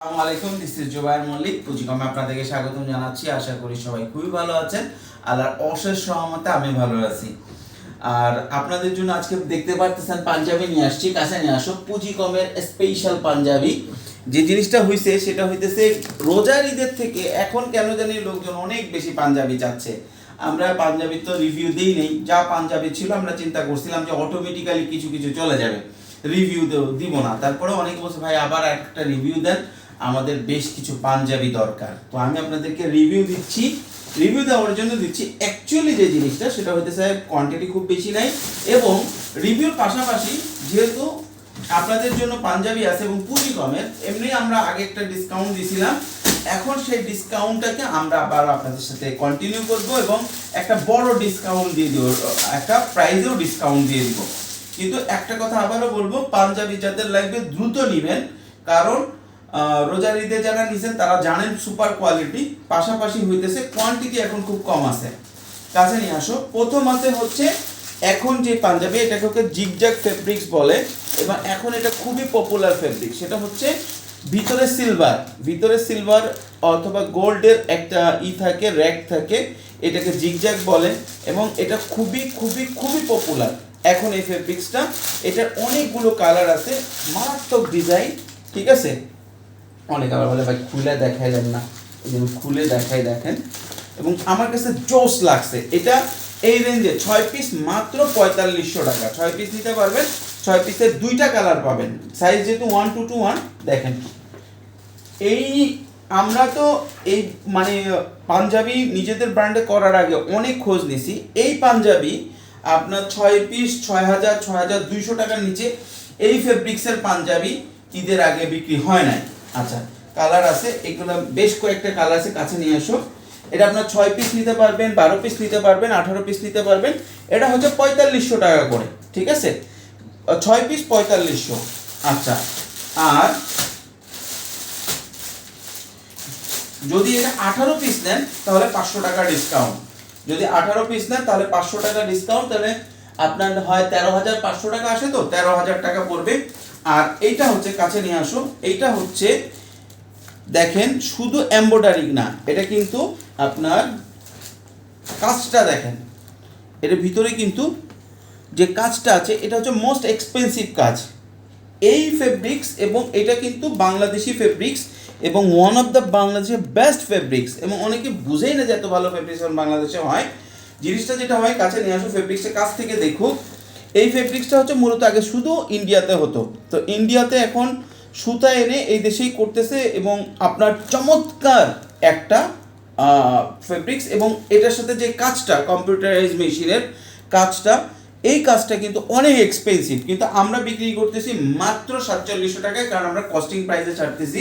আসসালামু আলাইকুম this is Zubair Mallick পুঁজিকমে আপনাদেরকে স্বাগতম জানাচ্ছি। আশা করি সবাই খুবই ভালো আছেন। আল্লাহর অশেষ সহমতে আমি ভালো আছি। আর আপনাদের জন্য আজকে দেখতে পারতেছেন পাঞ্জাবি নিয়ে আসছি, কাছে নিয়ে আসো। পুঁজিকমের স্পেশাল পাঞ্জাবি। যে জিনিসটা হয়েছে সেটা হইতেছে রোজার ঈদের থেকে এখন কেন জানি লোকজন অনেক বেশি পাঞ্জাবি চাচ্ছে। আমরা পাঞ্জাবির তো রিভিউ দিই নেই। যা পাঞ্জাবি ছিল, আমরা চিন্তা করছিলাম যে অটোমেটিক্যালি কিছু কিছু চলে যাবে। রিভিউ দিব না। তারপরে অনেকে বলছে, ভাই, আবার একটা রিভিউ দেন। আমাদের বেশ কিছু পাঞ্জাবি দরকার। তো আমি আপনাদেরকে রিভিউ দিচ্ছি রিভিউ দেওয়ার জন্য দিচ্ছি অ্যাকচুয়ালি যে জিনিসটা, সেটা হইতে স্যার কোয়ান্টিটি খুব বেশি নাই এবং রিভিউর পাশাপাশি যেহেতু আপনাদের জন্য পাঞ্জাবি আছে এবং পুঁজি কমের, এমনি আমরা আগে একটা ডিসকাউন্ট দিয়েছিলাম এখন সেই ডিসকাউন্টটাকে আমরা আবার আপনাদের সাথে কন্টিনিউ করব এবং একটা বড় ডিসকাউন্ট দিয়ে দিব, একটা প্রাইজেও ডিসকাউন্ট দিয়ে দিব। কিন্তু একটা কথা আবারও বলব, পাঞ্জাবি যাদের লাগবে দ্রুত নেবেন, কারণ রোজার ঈদে যারা নিছেন, তারা জানেন সুপার কোয়ালিটি পাশাপাশি হইতেছে কোয়ান্টিটি এখন খুব কম আছে। কাছে নিয়ে আসো। প্রথম আছে হচ্ছে এখন যে পাঞ্জাবি, এটাকে ওকে জিগজ্যাগ ফেব্রিক্স বলে, এবং এখন এটা খুবই পপুলার ফেব্রিক সেটা হচ্ছে ভিতরে সিলভার ভিতরে সিলভার অথবা গোল্ডের একটা ই থাকে র্যাক থাকে, এটাকে জিগজ্যাগ বলে, এবং এটা খুবই খুবই খুবই পপুলার এখন এই ফেব্রিক্সটা এটার অনেকগুলো কালার আছে, মারাত্মক ডিজাইন ঠিক আছে? অনেক আবার বলে, ভাই, খুলে দেখাই দেন না। এই জন্য খুলে দেখাই দেখেন। এবং আমার কাছে জোস লাগছে। এটা এই রেঞ্জে ছয় পিস মাত্র পঁয়তাল্লিশশো টাকা। ছয় পিস নিতে পারবেন, ছয় পিসের দুইটা কালার পাবেন। সাইজ যেহেতু ওয়ান টু টু ওয়ান দেখেন। এই আমরা তো এই মানে পাঞ্জাবি নিজেদের ব্র্যান্ডে করার আগে অনেক খোঁজ নিছি। এই পাঞ্জাবি আপনার ছয় পিস ছয় হাজার ছয় হাজার দুইশো টাকার নিচে এই ফেব্রিক্সের পাঞ্জাবি ঈদের আগে বিক্রি হয় নাই। আচ্ছা কালার আছে, এগুলো বেশ কয়েকটা কালার আছে, কাছে নিয়ে আসো। এটা আপনার ছয় পিস নিতে পারবেন, বারো পিস নিতে পারবেন, আঠারো পিস নিতে পারবেন। এটা হচ্ছে পঁয়তাল্লিশশো টাকা করে, ঠিক আছে? ছয় পিস পঁয়তাল্লিশশো। আচ্ছা আর যদি এটা আঠারো পিস নেন, তাহলে পাঁচশো টাকা ডিসকাউন্ট যদি আঠারো পিস নেন, তাহলে পাঁচশো টাকা ডিসকাউন্ট তাহলে আপনার হয় তেরো হাজার পাঁচশো টাকা আসে তো, তেরো হাজার টাকা পড়বে। আর এইটা হচ্ছে কাছে নিয়ে আসো। এইটা হচ্ছে, দেখেন, শুধু এম্বোডারি না, এটা কিন্তু আপনার কাজটা দেখেন। এটার ভিতরে কিন্তু যে কাজটা আছে, এটা হচ্ছে মোস্ট এক্সপেন্সিভ কাজ। এই ফেব্রিক্স এবং এটা কিন্তু বাংলাদেশি ফেব্রিক্স এবং ওয়ান অফ দ্য বাংলাদেশের বেস্ট ফেব্রিক্স এবং অনেকে বুঝেই না যে এত ভালো ফেব্রিক্স বাংলাদেশে হয়। জিনিসটা যেটা হয়, কাছে নিয়ে আসো ফেব্রিক্সের কাছ থেকে দেখুক এই ফেব্রিক্সটা হচ্ছে মূলত আগে শুধু ইন্ডিয়াতে হতো। তো ইন্ডিয়াতে এখন সুতা এনে এই দেশেই করতেছে এবং আপনার চমৎকার একটা ফেব্রিক্স এবং এটার সাথে যে কাজটা কম্পিউটারাইজ মেশিনের কাজটা, এই কাজটা কিন্তু অনেক এক্সপেন্সিভ কিন্তু আমরা বিক্রি করতেছি মাত্র সাতচল্লিশশো টাকায়, কারণ আমরা কস্টিং প্রাইসে ছাড়তেছি।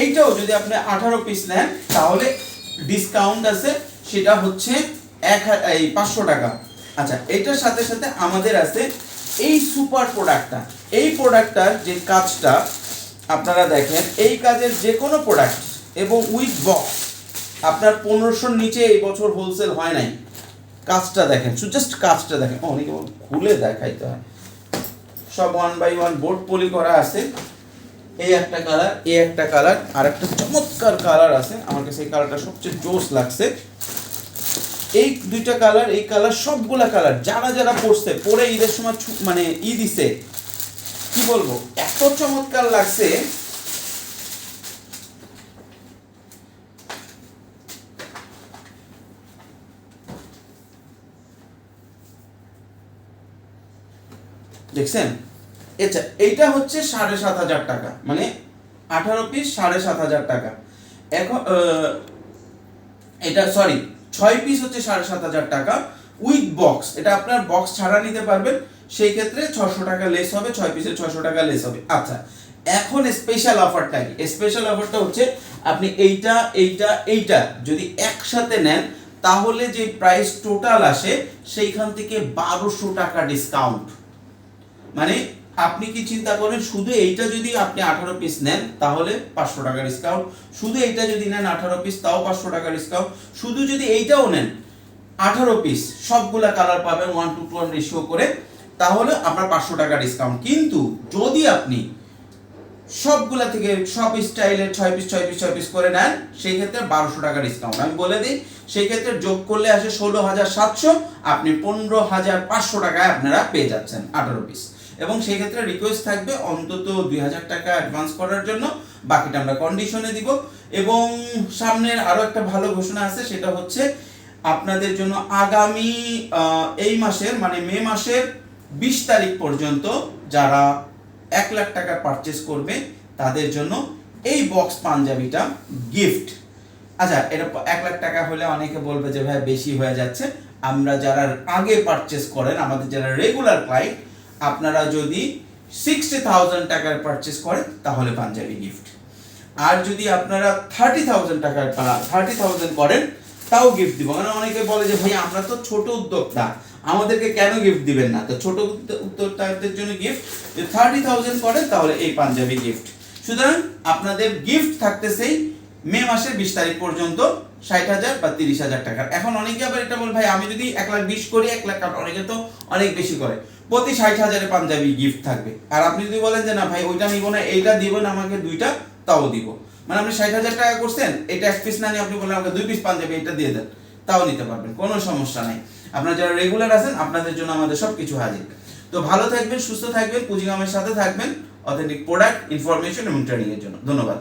এইটাও যদি আপনি আঠারো পিস নেন, তাহলে ডিসকাউন্ট আছে, সেটা হচ্ছে এক এই পাঁচশো টাকা। আচ্ছা এটার সাথে সাথে আমাদের আছে এই সুপার প্রোডাক্টটা। এই প্রোডাক্টটার যে কাজটা আপনারা দেখেন, এই কাজের যে কোনো প্রোডাক্ট এবং উইথ বক্স, আপনার পনেরোশোর নিচে এই বছর হোলসেল হয় নাই। কাজটা দেখেন জাস্ট কাজটা দেখেন। অনেকে খুলে দেখাইতে হয়। সব one by one board poly করা আছে। এই একটা কালার এই একটা কালার আর একটা চমৎকার কালার আছে। আমার কাছে এই কালারটা সবচেয়ে জোস লাগছে। এই দুইটা কালার এই কালার সবগুলা কালার যারা যারা পড়ছে পরে ঈদের সময় মানে ই দিছে, কি বলব? এত চমৎকার লাগছে। দেখছেন? আচ্ছা এইটা হচ্ছে সাড়ে সাত হাজার টাকা মানে আঠারো পিস সাড়ে সাত হাজার টাকা। এখন এটা সরি ছয় পিস হচ্ছে সাড়ে সাত হাজার টাকা উইথ বক্স এটা আপনার বক্স ছাড়া নিতে পারবেন, সেই ক্ষেত্রে ছশো টাকা লেস হবে, ছয় পিসে ছশো টাকা লেস হবে। আচ্ছা এখন স্পেশাল অফারটা কি? স্পেশাল অফারটা হচ্ছে আপনি এইটা এইটা এইটা যদি একসাথে নেন, তাহলে যে প্রাইস টোটাল আসে, সেইখান থেকে বারোশো টাকা ডিসকাউন্ট মানে আপনি কি চিন্তা করেন, শুধু এইটা যদি আপনি আঠারো পিস নেন, তাহলে পাঁচশো টাকা ডিসকাউন্ট শুধু এইটা যদি নেন আঠারো পিস তাও পাঁচশো টাকা ডিসকাউন্ট শুধু যদি এইটাও নেন আঠারো পিস সবগুলা কালার পাবেন one two two one ratio করে, তাহলে আপনার পাঁচশো টাকা ডিসকাউন্ট কিন্তু যদি আপনি সবগুলা থেকে সব স্টাইলের ছয় পিস ছয় পিস ছয় পিস করে নেন সেই ক্ষেত্রে বারোশো টাকা ডিসকাউন্ট আমি বলে দিই সেই ক্ষেত্রে যোগ করলে আসে ষোলো হাজার সাতশো, আপনি পনেরো হাজার পাঁচশো টাকায় আপনারা পেয়ে যাচ্ছেন আঠারো পিস এবং সেই ক্ষেত্রে রিকোয়েস্ট থাকবে অন্তত দুই হাজার টাকা অ্যাডভান্স করার জন্য। বাকিটা আমরা কন্ডিশনে দিব। এবং সামনের আরও একটা ভালো ঘোষণা আছে, সেটা হচ্ছে আপনাদের জন্য আগামী এই মাসের মানে মে মাসের বিশ তারিখ পর্যন্ত যারা এক লাখ টাকা পারচেস করবে, তাদের জন্য এই বক্স পাঞ্জাবিটা গিফট আচ্ছা এটা এক লাখ টাকা হলে অনেকে বলবে যে, ভাই, বেশি হয়ে যাচ্ছে। আমরা যারা আগে পারচেস করেন, আমাদের যারা রেগুলার ক্লাইন্ট আপনারা যদি সিক্সটি থাউজেন্ড টাকার পারচেস করেন, তাহলে পাঞ্জাবি গিফট আর যদি আপনারা থার্টি থাউজেন্ড টাকার থার্টি থাউজেন্ড করেন, তাও গিফট দিব। কারণ অনেকে বলে যে, ভাই, আমরা তো ছোট উদ্যোক্তা। আমাদেরকে কেন গিফট দিবেন না? তো ছোট উদ্যো- উদ্যোক্তাদের জন্য গিফট যদি থার্টি থাউজেন্ড করেন, তাহলে এই পাঞ্জাবি গিফট সুতরাং আপনাদের গিফট থাকতেছেই মে মাসের বিশ তারিখ পর্যন্ত ষাট হাজার বা তিরিশ হাজার টাকার। এখন অনেকে আবার এটা বলে, ভাই, আমি যদি এক লাখ বিশ করি, এক লাখ অনেকে তো অনেক বেশি করে। প্রতি ষাট হাজারে পাঞ্জাবি গিফট থাকবে। আর আপনি যদি বলেন যে, না, ভাই, ওইটা নিব না, এইটা দিবেন আমাকে দুইটা, তাও দিব। মানে আপনি ষাট হাজার টাকা করছেন, এটা এক পিস না নিয়ে আপনি বলেন আমাকে দুই পিস পাঞ্জাবি এটা দিয়ে দেন। তাও নিতে পারবেন, কোনো সমস্যা নাই। আপনারা যারা রেগুলার আছেন, আপনাদের জন্য আমাদের সব কিছু হাজির। তো ভালো থাকবেন, সুস্থ থাকবেন, পুঁজিগামের সাথে থাকবেন অথেন্টিক প্রোডাক্ট ইনফরমেশন এবং ট্রেনিং এর জন্য। ধন্যবাদ।